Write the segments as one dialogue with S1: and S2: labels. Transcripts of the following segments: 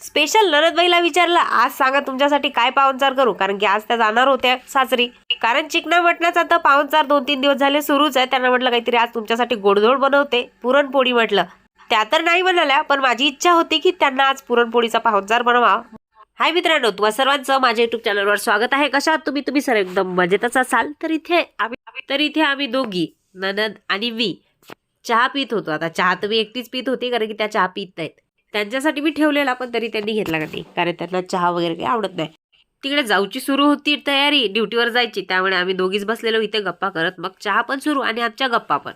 S1: Special नरदबाईला विचारलं आज सांगा तुमच्यासाठी काय पाहुणचार करू? कारण की आज त्या जाणार होत्या सासरी. कारण चिकना मटणाचा तर पाहुणचार दोन तीन दिवस झाले सुरूच आहे. त्यांना म्हटलं काहीतरी आज तुमच्यासाठी गोडधोड बनवते पुरणपोळी म्हटलं. त्या तर नाही म्हणाल्या पण माझी इच्छा होती की त्यांना आज पुरणपोळीचा पाहुणचार बनवा. हाय मित्रांनो तुम्हा सर्वांचं माझ्या युट्यूब चॅनलवर स्वागत आहे. कशा तुम्ही? तुम्ही सर एकदम मजेतच असाल. तर इथे आम्ही तर इथे आम्ही दोघी ननद आणि मी चहा पित होतो. आता चहा तर मी एकटीच पित होती कारण की त्या चहा पित नाहीत. त्यांच्यासाठी मी ठेवलेला पण तरी त्यांनी घेतला का नाही. कारण त्यांना चहा वगैरे काही आवडत नाही. तिकडे जाऊची सुरू होती तयारी ड्युटीवर जायची. त्यामुळे आम्ही दोघीच बसलेलो इथे गप्पा करत. मग चहा पण सुरू आणि आमच्या गप्पा पण.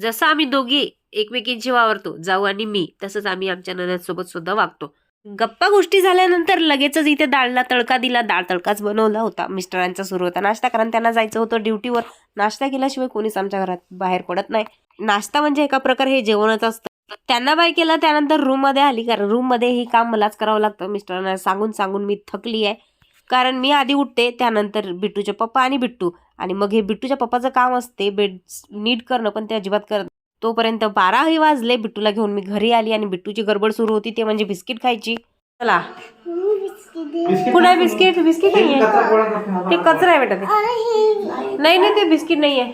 S1: जसं आम्ही दोघी एकमेकींशी वावरतो जाऊ आणि मी तसंच आम्ही आमच्या नद्यांसोबत सुद्धा वागतो. गप्पा गोष्टी झाल्यानंतर लगेचच इथे डाळला तडका दिला. डाळ तडकाच बनवला होता. मिस्टरांचा सुरू होता नाश्ता कारण त्यांना जायचं होतं ड्युटीवर. नाश्ता केल्याशिवाय कोणीच आमच्या घरात बाहेर पडत नाही. नाश्ता म्हणजे एका प्रकारे हे जेवणच असतं. त्यांना बाय केलं त्यानंतर रूममध्ये आली. कारण रूममध्ये हे काम मलाच करावं लागतं. मिस्टरांना सांगून सांगून मी थकली आहे. कारण मी आधी उठते त्यानंतर बिट्टूचे पप्पा आणि बिट्टू. आणि मग हे बिट्टूच्या पप्पाचं काम असते बेड नीट करणं पण ते अजिबात करत. तोपर्यंत बाराही वाजले बिट्टूला घेऊन मी घरी आली आणि बिट्टूची गडबड सुरू होती. ते म्हणजे बिस्किट खायची. चला. आहे बिस्किट बिस्किट नाही आहे. ते कचरा आहे बेटा ते. नाही नाही ते बिस्किट नाही आहे.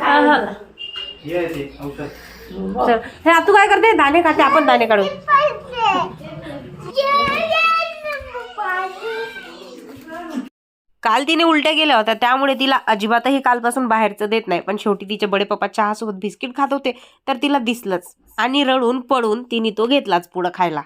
S1: हा हा. चल. हे तू काय करते? दाणे काढते आपण दाणे काढू. काल तिने उलट्या गेल्या होत्या त्यामुळे तिला अजिबातही कालपासून बाहेरचं देत नाही. पण शेवटी तिचे बडे पप्पा चहासोबत बिस्किट खात होते तर तिला दिसलंच. आणि रडून पडून तिने तो घेतलाच पुढं खायला.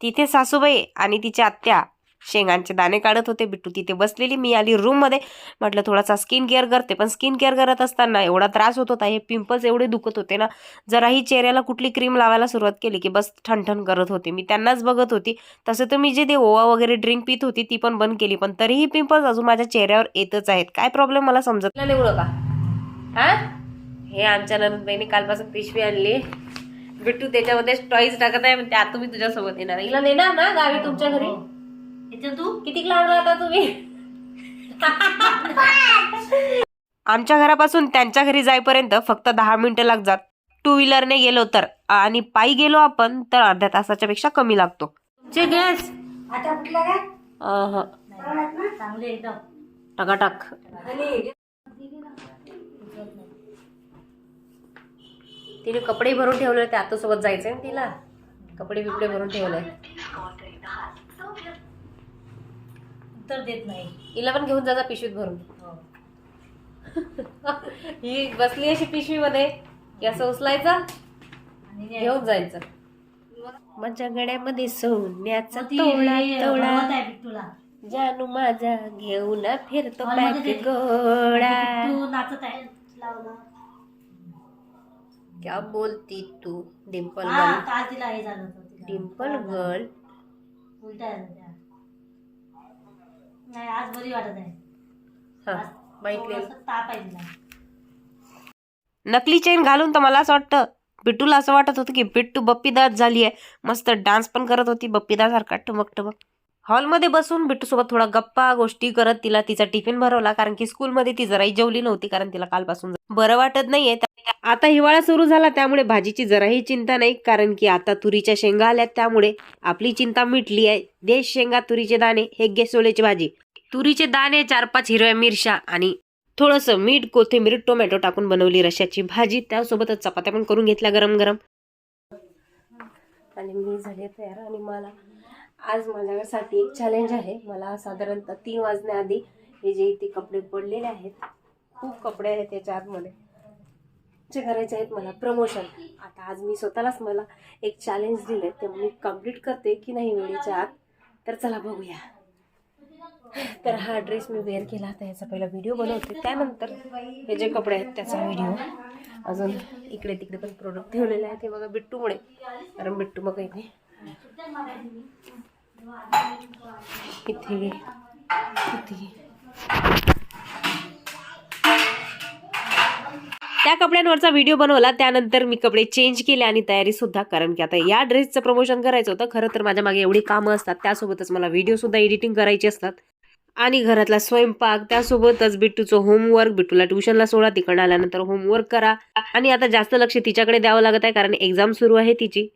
S1: तिथे सासूबाई आणि तिच्या आत्या शेंगांचे दाणे काढत होते. बिट्टू तिथे बसलेली. मी आली रूममध्ये. म्हटलं थोडासा स्किन केअर करते. पण स्किन केअर करत असताना एवढा त्रास होत होता. हे पिंपल्स एवढे दुखत होते ना. जराही चेहऱ्याला कुठली क्रीम लावायला सुरुवात केली की बस ठणठण करत होती. मी त्यांनाच बघत होती. तसं तर मी जे ते ओवा वगैरे ड्रिंक पित होती ती पण बंद केली. पण तरीही पिंपल्स अजून माझ्या चेहऱ्यावर येतच आहेत. काय प्रॉब्लेम मला समजत नाही. एवढं का? हा? हे आमच्या नंदबाईने कालपासून पिशवी आणली. बिट्टू त्याच्यामध्ये टॉईज टाकत आहे. म्हणते आता मी तुझ्यासोबत येणार हिला नेणार ना गावी तुमच्या घरी? तू? किती लहान राहता तुम्ही? आमच्या घरापासून त्यांच्या घरी जाईपर्यंत फक्त दहा मिनिटं लागतात. टू व्हीलरने गेलो तर आणि पायी गेलो आपण तर अर्ध्या तासाच्या पेक्षा कमी लागतो. तुमचे गॅस
S2: आता कुठला काय?
S1: अहं.
S2: चांगले एकदम
S1: टकाटक तिने कपडे भरून ठेवले होते आता सोबत जायचंय तिला? कपडे बिपडे भरून ठेवले.
S2: उत्तर देत नाही
S1: हिला पण घेऊन जायचा पिशवीत भरून
S2: हो.
S1: ही बसली अशी पिशवीमध्ये की असं उचलायचं घेऊन जायचं माझ्या गड्यामध्ये सोन्याचा
S2: ती
S1: तोळा तोळा
S2: बनवत आहे बिट्टूला.
S1: जानू माझा घेऊन फिरतो
S2: हॉलमध्ये
S1: पॅक
S2: ते-
S1: गोळा
S2: बिट्टू नाचत आहे लावला.
S1: क्या बोलती तू डिम्पल गर्ल
S2: तिला तिला.
S1: Dimple girl.
S2: नाही आज बरी वाटत आहे
S1: हा
S2: आज
S1: माहिती
S2: थोडंसं ताप आहे तिला.
S1: नकली चेन घालून तर मला असं वाटतं बिट्टूला असं वाटत होतं की बिट्टू बप्पीदार झाली आहे. मस्त डान्स पण करत होती बप्पीदार सारखा टमक टमक. हॉलमध्ये बसून बिट्टू सोबत थोडा गप्पा गोष्टी करत तिला तिचा टिफिन भरवला कारण की स्कूलमध्ये ती जराही जेवली नव्हती कारण तिला कालपासून बरं वाटत नाहीये. आता हिवाळा सुरू झाला त्यामुळे भाजीची जराही चिंता नाही कारण की आता तुरीच्या शेंगा आल्यात त्यामुळे आपली चिंता मिटली आहे. देश शेंगा तुरीचे दाणे हे गेसोलेची भाजी. तुरीचे दाणे चार पाच हिरव्या मिरच्या आणि थोडंसं मीठ कोथिंबीर टोमॅटो टाकून बनवली रश्याची भाजी. त्यासोबतच चपात्या पण करून घेतल्या गरम गरम आणि मी झाले तयार आणि मला आज माझ्यासाठी एक चॅलेंज आहे. मला साधारणतः तीन वाजण्याआधी हे जे इथे कपडे पडलेले आहेत खूप कपडे आहेत त्याच्या आतमध्ये. जे करायचे आहेत मला प्रमोशन आता आज मी स्वतःलाच मला एक चॅलेंज दिलं ते मी कंप्लीट करते की नाही वेळेच्या आत? तर चला बघूया. तर हा ड्रेस मी वेअर केला. होता याचा पहिला व्हिडिओ बनवते. त्यानंतर हे जे कपडे आहेत त्याचा व्हिडिओ अजून इकडे तिकडे पण प्रोडक्ट ठेवलेले आहेत. हे बघा बिट्टूमुळे. कारण बिट्टू मग इथे इथे इथे त्या कपड्यांवरचा व्हिडिओ बनवला त्यानंतर मी कपडे चेंज केले आणि तयारीसुद्धा कारण की आता या ड्रेसचं प्रमोशन करायचं होतं. खरं तर माझ्या मागे एवढी कामं असतात त्यासोबतच मला व्हिडिओसुद्धा एडिटिंग करायची असतात. आणि घरातला स्वयंपाक त्यासोबतच बिट्टूचं होमवर्क बिट्टूला ट्युशनला सोडा तिकडं आल्यानंतर होमवर्क करा. आणि आता जास्त लक्ष तिच्याकडे द्यावं लागत आहे कारण एक्झाम सुरू आहे तिची.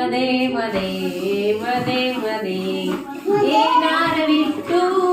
S1: मध्ये मध्ये मध्ये मध्ये येणार विठ्ठू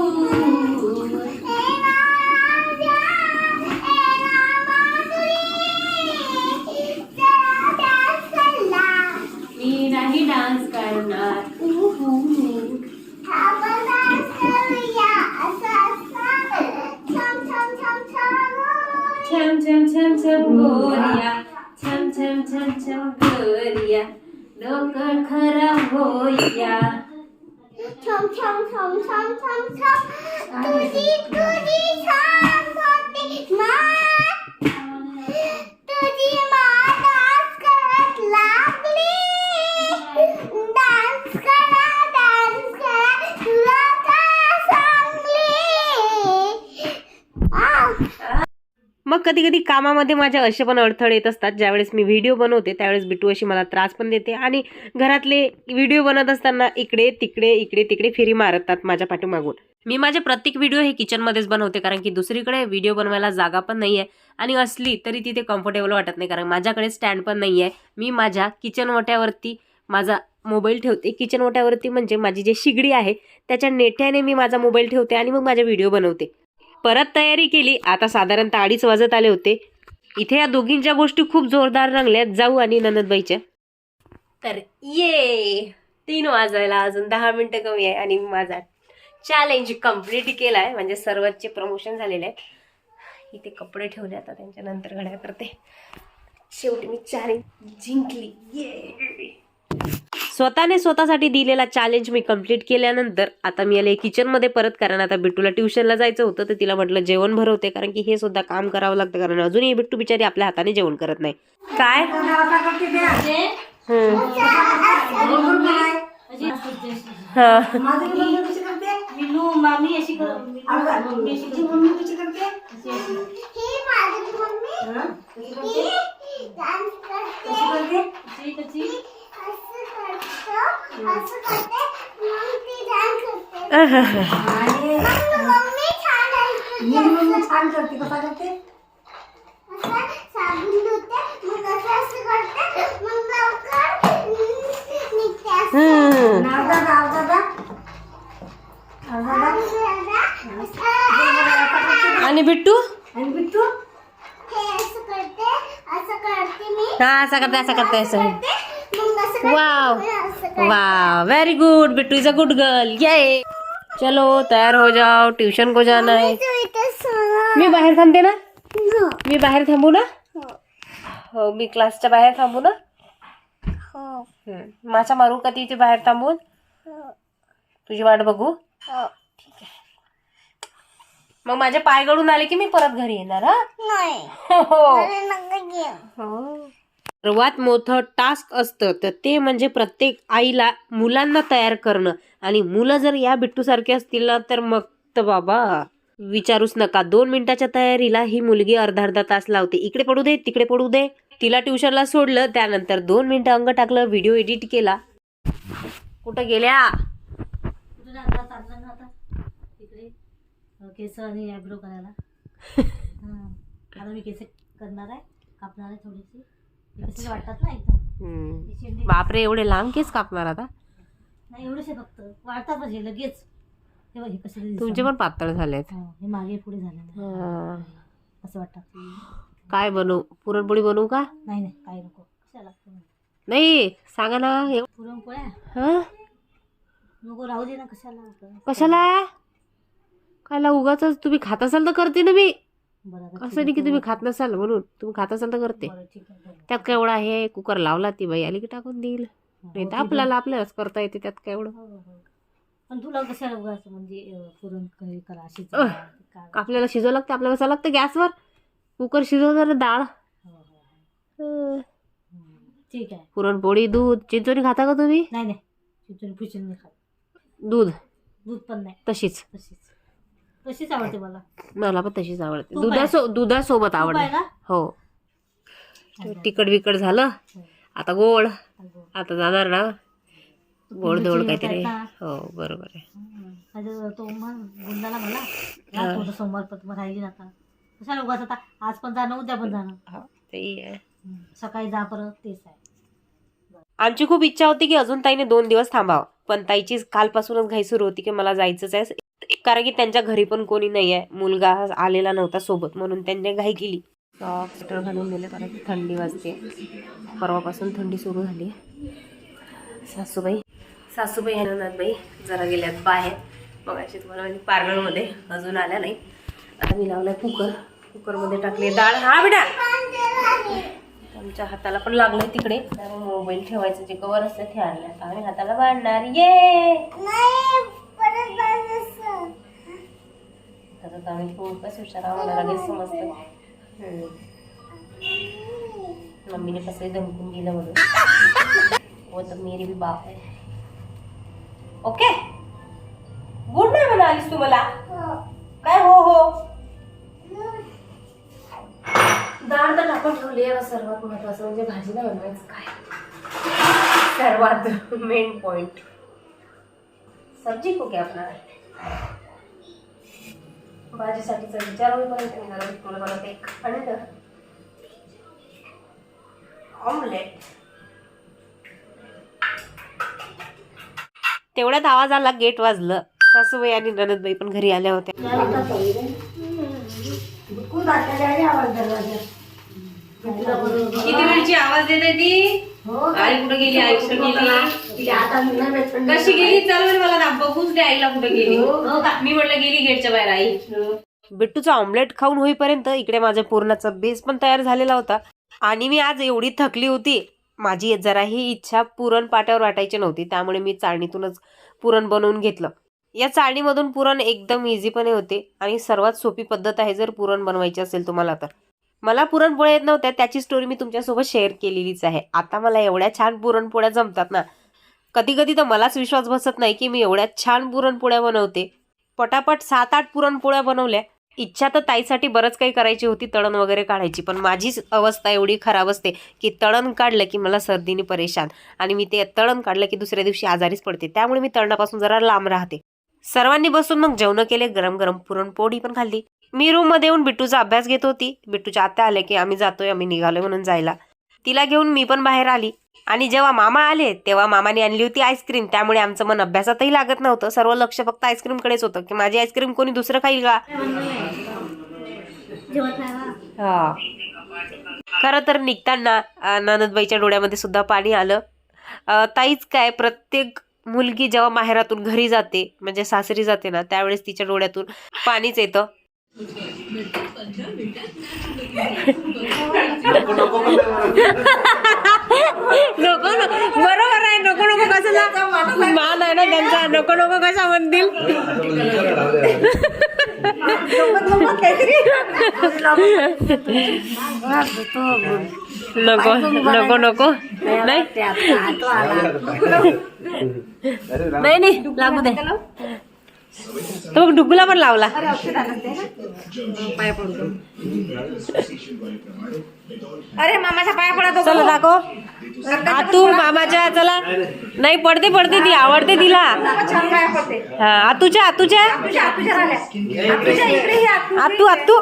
S1: कधी कधी कामामध्ये माझ्या असे पण अडथळे येत असतात. ज्यावेळेस मी व्हिडिओ बनवते त्यावेळेस बिटू अशी मला त्रास पण देते आणि घरातले व्हिडिओ बनवत असताना इकडे तिकडे इकडे तिकडे फेरी मारतात माझ्या पाठीमागून. मी माझे प्रत्येक व्हिडिओ हे किचनमध्येच बनवते कारण की दुसरीकडे व्हिडिओ बनवायला जागा पण नाही आहे आणि असली तरी तिथे कम्फर्टेबल वाटत नाही कारण माझ्याकडे स्टँड पण नाही आहे मी माझ्या किचन ओट्यावरती माझा मोबाईल ठेवते. किचन ओट्यावरती म्हणजे माझी जी शिगडी आहे त्याच्या नेट्याने मी माझा मोबाईल ठेवते आणि मग माझे व्हिडिओ बनवते. परत तयारी केली. आता साधारणतः अडीच वाजत आले होते. इथे या दोघींच्या गोष्टी खूप जोरदार रंगल्यात जाऊ आणि ननदबाईच्या. तर ये. तीन वाजायला अजून दहा मिनिटं कमी आहे आणि माझा चॅलेंज कंप्लीट केला आहे म्हणजे सर्वचे प्रमोशन झालेले आहे. इथे कपडे ठेवले आता त्यांच्या नंतर घड्या करते. शेवटी मी चॅलेंज जिंकली. ये स्वतःने स्वतःसाठी दिलेला चॅलेंज मी कंप्लीट केल्यानंतर आता मी आले किचनमध्ये परत कारण आता बिट्टूला ट्युशनला जायचं होतं तर तिला म्हटलं जेवण भरवते कारण की हे सुद्धा काम करावं लागतं कारण अजूनही बिट्टू बिचारी आपल्या हाताने जेवण करत नाही. काय? हम्म. हा.
S3: छान
S2: करते कसा करते
S1: आणि बिट्टू?
S2: आणि बिट्टू?
S3: हे असं करते असं करते
S1: असं वाव
S3: मग असं करते.
S1: वा very good Bittu is a good girl ये चलो तयार हो जाओ ट्यूशन को जाना है. मी बाहेर थांबते ना?
S3: हो.
S1: मी बाहेर थांबू ना? हो. मी क्लासच्या बाहेर थांबू ना?
S3: हो.
S1: मासा मारू का तिथे बाहेर थांबून?
S3: हो.
S1: तुझी वाट बघू.
S3: हो.
S1: मग माझे पाय गळून आले की मी परत घरी येणार हा?
S3: नाही.
S1: हो. सर्वात मोठं टास्क असतं. तर ते म्हणजे प्रत्येक आईला मुलांना तयार करणं. आणि मुलं जर या बिट्टूसारखे असतील ना तर मग तर बाबा विचारूच नका. दोन मिनिटाच्या तयारीला ही मुलगी अर्धा अर्धा तास लावते. इकडे पडू दे तिकडे पडू दे. तिला ट्युशनला सोडलं त्यानंतर दोन मिनिटं अंग टाकलं व्हिडिओ एडिट केला. कुठं गेल्या?
S2: केस आणि आयब्रो करायला. आता मी केस करणार आहे कापणार आहे थोडीशी. कसे वाटतात ना एकदम
S1: हम्म.
S2: शेंडे
S1: बापरे एवढे लांब केस कापणार आता?
S2: नाही एवढेसे फक्त. वाढतात म्हणजे लगेच. हे बघ हे कसे दिसतात.
S1: तुमचे पण पातळ झालेत.
S2: हा, हे मागे पुढे झाले
S1: हा.
S2: असं वाटतात
S1: काय बनवू? पुरणपोळी बनवू का?
S2: नाही नाही काही नको. कशाला? लागतं
S1: नाही सांगा ना. एव-
S2: पुरणपोळ्या?
S1: हं?
S2: नको राहू दे ना कशाला?
S1: कशाला? कायला उगाच तुम्ही खात असाल तर करते ना मी. असं नाही की तुम्ही खात नसाल म्हणून तुम्ही खात असाल तर करते. त्यात काय एवढा आहे? कुकर लावला ती बाई आली की टाकून देईल.
S2: हो,
S1: नाही तर. आपल्याला आपल्यालाच करता येते त्यात काय एवढं.
S2: हो, हो. पण तुला कशाला उगाच म्हणजे पुरण करा.
S1: आपल्याला शिजवावं लागतं आपल्याला कसं लागतं गॅसवर? कुकर शिजवणार डाळ.
S2: ठीक आहे.
S1: पुरणपोळी दूध चिंचोणी खाता का तुम्ही?
S2: नाही नाही चिचून फिचून नाही खात.
S1: दूध.
S2: दूध पण नाही.
S1: तशीच.
S2: तशीच. तशीच आवडते मला.
S1: मला पण तशीच आवडते.
S2: तूप आहे?
S1: दुधासो दुधासोबत
S2: तूप आहे
S1: आवडते
S2: ना.
S1: हो. तिखट बिकट झालं
S2: हो.
S1: आता गोड.
S2: अगं.
S1: आता जाणार ना. गोड धोड
S2: होत
S1: काहीतरी. हो बरोबर आहे.
S2: हम्म. आज तो म्हण गुंडाला मला या थोडं सोमवार पण राहिली ना आता. कशाला उगाच आता? आज पण जाणं उद्या पण जाणं.
S1: हो, तेही आहे.
S2: हम्म. सकाळी जा परत तेच आहे.
S1: आमची खूप इच्छा होती की अजून ताईने दोन दिवस थांबावं. पण ताईची कालपासूनच घाई सुरू होती की मला जायचंच आहे. कारण की त्यांच्या घरी पण कोणी नाही आहे मुलगा आलेला नव्हता सोबत म्हणून त्यांनी घाई केली. स्वेटर घालून दिले कारण की थंडी वाजते. परवापासून थंडी सुरू झाली. सासूबाई. सासूबाई आणि नंदबाई जरा गेल्यात बाहेर. मग अशी तुम्हाला म्हणजे पार्लरमध्ये अजून आल्या नाही आता मी लावलाय कुकर. कुकरमध्ये टाकले डाळ. हा बेटा. आमच्या हाताला पण लागलंय तिकडे. मोबाईल ठेवायचं जे कवर असतं ते आणलं आता आणि हाताला बांधणार ये! आता आम्ही खूपच हुशार आम्हाला लगेच समजतं. मम्मीने कसं धमकून दिलं म्हणून. वो तर मेरी भी बाप आहे ओके गुड नाही म्हणालीस तू मला. काय हो हो? डाळ तर टाकून ठेवली आहे सर्वात महत्वाचं म्हणजे भाजीला बनवायचं काय. सर्वात मेन पॉइंट सब्जी को क्या अपना भाजीसाठीचा विचार होईपर्यंत मी जरा तुला बनवते एक अंड ऑमलेट तेवढ्यात आवाज आला गेट वाजलं. सासूबाई आणि ननदबाई पण घरी आल्या होत्या. किती वेळची आवाज देते ती? आई कुठे गेली? आई कुठे गेली? कशी गेली. चल म्हणे मला दाब बघूच दे आईला कुठे गेली. मी म्हटलं गेली गेटच्या बाहेर आई. बिट्टूचा ऑमलेट खाऊन होईपर्यंत इकडे माझ्या पूर्णाचा बेस पण तयार झालेला होता. आणि मी आज एवढी थकली होती. माझी जराही इच्छा पुरण पाट्यावर वाटायची नव्हती. त्यामुळे मी चाळणीतूनच पुरण बनवून घेतलं. या चाळणीमधून पुरण एकदम इझीपणे होते. आणि सर्वात सोपी पद्धत आहे जर पुरण बनवायची असेल तुम्हाला तर. मला पुरणपोळ्या येत नव्हत्या त्याची स्टोरी मी तुमच्यासोबत शेअर केलेलीच आहे. आता मला एवढ्या छान पुरणपोळ्या जमतात ना कधी कधी तर मलाच विश्वास बसत नाही की मी एवढ्या छान पुरणपोळ्या बनवते. पटापट सात आठ पुरणपोळ्या बनवल्या. इच्छा तर ताईसाठी बरंच काही करायची होती तळण वगैरे काढायची पण माझीच अवस्था एवढी खराब असते की तळण काढलं की मला सर्दीने परेशान. आणि मी ते तळण काढलं की दुसऱ्या दिवशी आजारीच पडते. त्यामुळे मी तळणापासून जरा लांब राहते. सर्वांनी बसून मग जेवणं केले गरम गरम पुरणपोळी पण खाल्ली. मी रूममध्ये येऊन बिट्टूचा अभ्यास घेत होती. बिट्टूच्या आत्या आले की आम्ही जातोय आम्ही निघालोय म्हणून जायला. तिला घेऊन मी पण बाहेर आली. आणि जेव्हा मामा आले तेव्हा मामाने आणली होती आईस्क्रीम. त्यामुळे आमचं मन अभ्यासातही लागत नव्हतं. सर्व लक्ष फक्त आईस्क्रीम कडेच होतं. की माझी आईस्क्रीम कोणी दुसरं खाईल का? हा. खरं तर निघताना ननदबाईच्या डोळ्यामध्ये सुद्धा पाणी आलं. ताईच काय प्रत्येक मुलगी जेव्हा माहेरातून घरी जाते म्हणजे सासरी जाते ना त्यावेळेस तिच्या डोळ्यातून पाणीच येतं. नको नको बरोबर आहे. नको नको कसं मान आहे ना त्यांचा. नको नको कसा म्हणतील? नको नको नको. नाही. नाही नाही. लागू दे. तो मग डुगूला पण लावला.
S2: अरे मामाच्या पाया पडा
S1: चला दाखव. आतू मामाच्या चला. नाही पडते पडते ती आवडते तिला. हा आतूच्या आतूच्या.
S2: ही आतू
S1: आतू.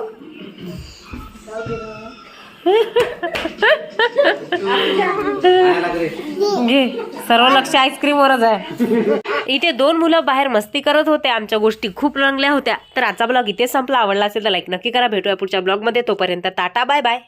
S1: घे. सर्व लक्ष आईस्क्रीम वरच आहे. इथे दोन मुलं बाहेर मस्ती करत होते. आमच्या गोष्टी खूप रंगल्या होत्या. तर आजचा ब्लॉग इथे संपला. आवडला असेल तर लाईक नक्की करा. भेटूया पुढच्या ब्लॉगमध्ये. तोपर्यंत टाटा बाय बाय